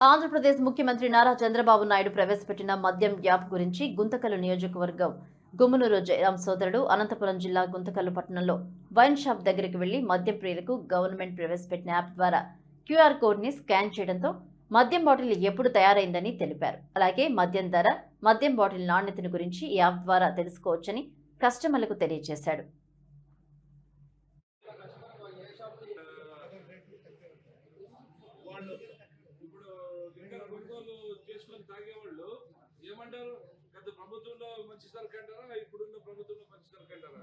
ఆంధ్రప్రదేశ్ ముఖ్యమంత్రి నారా చంద్రబాబు నాయుడు ప్రవేశపెట్టిన మద్యం యాప్ గురించి గుంతకల్లు నియోజకవర్గం గుమ్మనూరు జయరాం సోదరుడు అనంతపురం జిల్లా గుంతకల్లు పట్టణంలో వైన్ షాప్ దగ్గరికి వెళ్ళి మద్యం ప్రియులకు గవర్నమెంట్ ప్రవేశపెట్టిన యాప్ ద్వారా క్యూఆర్ కోడ్ని స్కాన్ చేయడంతో మద్యం బాటిల్ ఎప్పుడు తయారైందని తెలిపారు. అలాగే మద్యం ధర మద్యం బాటిల్ నాణ్యతను గురించి ఈ యాప్ ద్వారా తెలుసుకోవచ్చని కస్టమర్లకు తెలియజేశాడు. ప్రభుత్వంలో మంచి సరుకు అంటారా? ఇప్పుడున్న ప్రభుత్వంలో మంచి సరుకు అంటారా?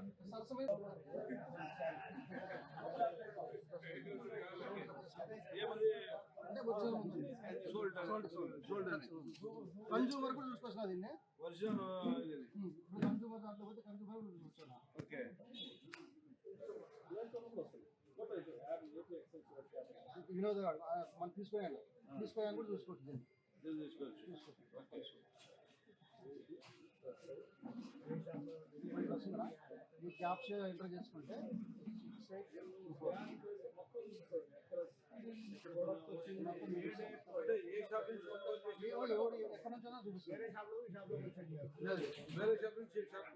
ఏమది? కన్జ్యూమర్ కూడా చూసుకొచ్చిన దీన్ని వర్షం కన్జ్యూమర్ దాంట్లో పోతే కన్జ్యూమర్ కూడా చూసుకొచ్చిన ఓకే. వినోద్ గారు మనం తీసుకుపోయాను. తీసుకుపోయాను కూడా చూసుకోవచ్చు. ఓకే. మనకి వస్తుందా ఈ క్యాప్స్ ఎంటర్ చేసుకుంటే అంటే ఏ షాప్ నుంచి కొనుగోలు చేసి ఎవడు ఎవడు ఎక్కడి నుంచైనా చూపిస్తుంది వేరే షాప్ నుంచి షాప్